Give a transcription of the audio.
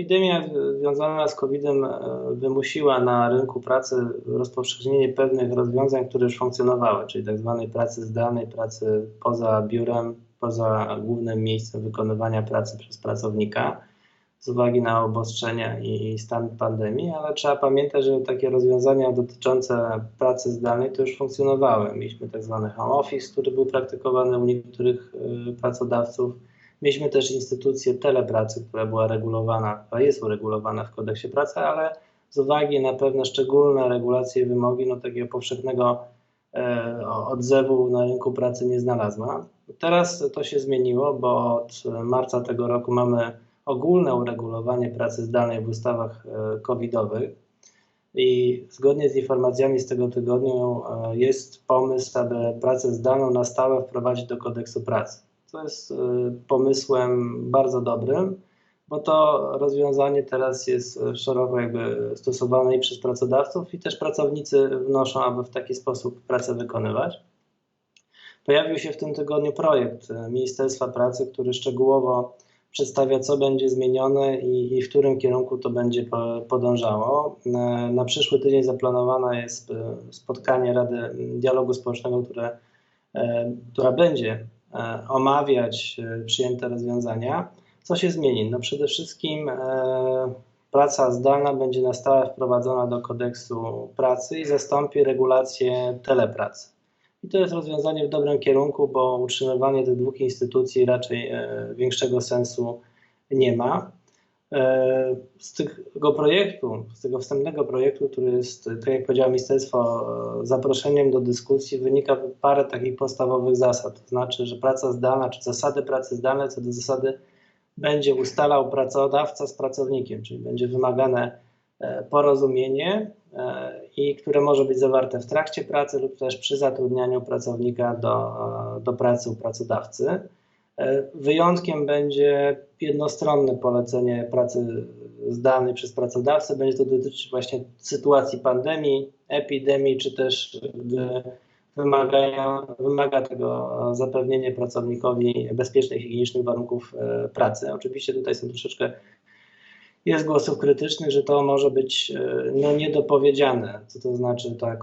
epidemia związana z COVID-em e, wymusiła na rynku pracy rozpowszechnienie pewnych rozwiązań, które już funkcjonowały, czyli tak zwanej pracy zdalnej, pracy poza biurem, poza głównym miejscem wykonywania pracy przez pracownika z uwagi na obostrzenia i stan pandemii, ale trzeba pamiętać, że takie rozwiązania dotyczące pracy zdalnej to już funkcjonowały. Mieliśmy tak zwany home office, który był praktykowany u niektórych y, pracodawców. Mieliśmy też instytucję telepracy, która była regulowana, która jest uregulowana w kodeksie pracy, ale z uwagi na pewne szczególne regulacje i wymogi, no takiego powszechnego e, odzewu na rynku pracy nie znalazła. Teraz to się zmieniło, bo od marca tego roku mamy ogólne uregulowanie pracy zdalnej w ustawach e, covidowych. I zgodnie z informacjami z tego tygodnia e, jest pomysł, aby pracę zdalną na stałe wprowadzić do kodeksu pracy. To jest e, pomysłem bardzo dobrym, bo to rozwiązanie teraz jest szeroko jakby stosowane i przez pracodawców, i też pracownicy wnoszą, aby w taki sposób pracę wykonywać. Pojawił się w tym tygodniu projekt Ministerstwa Pracy, który szczegółowo przedstawia, co będzie zmienione i, i, w którym kierunku to będzie podążało. Na, na przyszły tydzień zaplanowane jest spotkanie Rady Dialogu Społecznego, które, która będzie omawiać przyjęte rozwiązania. Co się zmieni? No przede wszystkim praca zdalna będzie na stałe wprowadzona do kodeksu pracy i zastąpi regulację telepracy. I to jest rozwiązanie w dobrym kierunku, bo utrzymywanie tych dwóch instytucji raczej e, większego sensu nie ma. E, z tego projektu, z tego wstępnego projektu, który jest, tak jak powiedziało ministerstwo, e, zaproszeniem do dyskusji, wynika parę takich podstawowych zasad. To znaczy, że praca zdalna, czy zasady pracy zdalnej, co do zasady będzie ustalał pracodawca z pracownikiem, czyli będzie wymagane porozumienie E, i które może być zawarte w trakcie pracy lub też przy zatrudnianiu pracownika do, do pracy u pracodawcy. E, wyjątkiem będzie jednostronne polecenie pracy zdalnej przez pracodawcę. Będzie to dotyczyć właśnie sytuacji pandemii, epidemii, czy też gdy wymaga tego zapewnienie pracownikowi bezpiecznych, higienicznych warunków e, pracy. Oczywiście tutaj są troszeczkę jest głosów krytycznych, że to może być e, no, niedopowiedziane. Co to znaczy tak